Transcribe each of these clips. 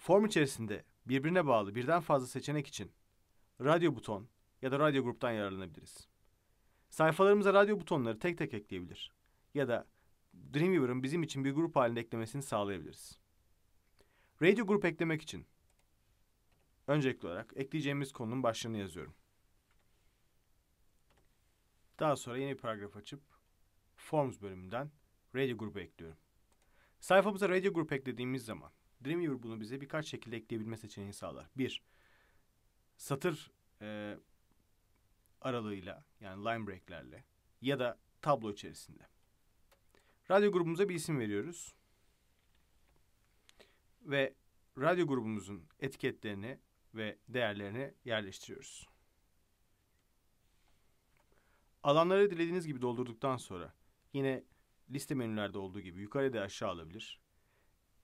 Form içerisinde birbirine bağlı birden fazla seçenek için radyo buton ya da radyo gruptan yararlanabiliriz. Sayfalarımıza radyo butonları tek tek ekleyebilir ya da Dreamweaver'ın bizim için bir grup halinde eklemesini sağlayabiliriz. Radio grup eklemek için öncelikli olarak ekleyeceğimiz konunun başlığını yazıyorum. Daha sonra yeni bir paragraf açıp Forms bölümünden Radio grubu ekliyorum. Sayfamıza Radio grup eklediğimiz zaman Dreamweaver bunu bize birkaç şekilde ekleyebilme seçeneğini sağlar. Bir, satır e, aralığıyla yani line break'lerle ya da tablo içerisinde. Radyo grubumuza bir isim veriyoruz. Ve radyo grubumuzun etiketlerini ve değerlerini yerleştiriyoruz. Alanları dilediğiniz gibi doldurduktan sonra yine liste menülerde olduğu gibi yukarıda da aşağı alabilir.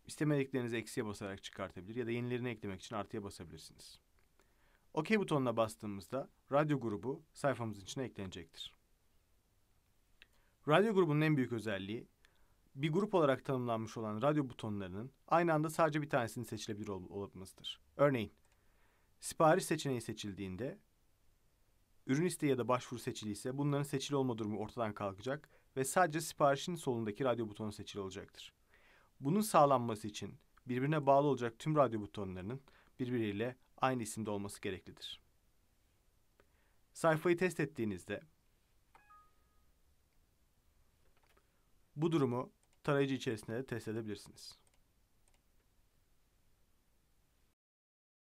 İstemediklerinizi eksiye basarak çıkartabilir ya da yenilerini eklemek için artıya basabilirsiniz. OK butonuna bastığımızda radyo grubu sayfamızın içine eklenecektir. Radyo grubunun en büyük özelliği bir grup olarak tanımlanmış olan radyo butonlarının aynı anda sadece bir tanesini seçilebilir ol olmasıdır. Örneğin sipariş seçeneği seçildiğinde ürün isteği ya da başvuru seçiliyse bunların seçili olma durumu ortadan kalkacak ve sadece siparişin solundaki radyo butonu seçili olacaktır. Bunun sağlanması için birbirine bağlı olacak tüm radyo butonlarının birbiriyle aynı isimde olması gereklidir. Sayfayı test ettiğinizde bu durumu tarayıcı içerisinde de test edebilirsiniz.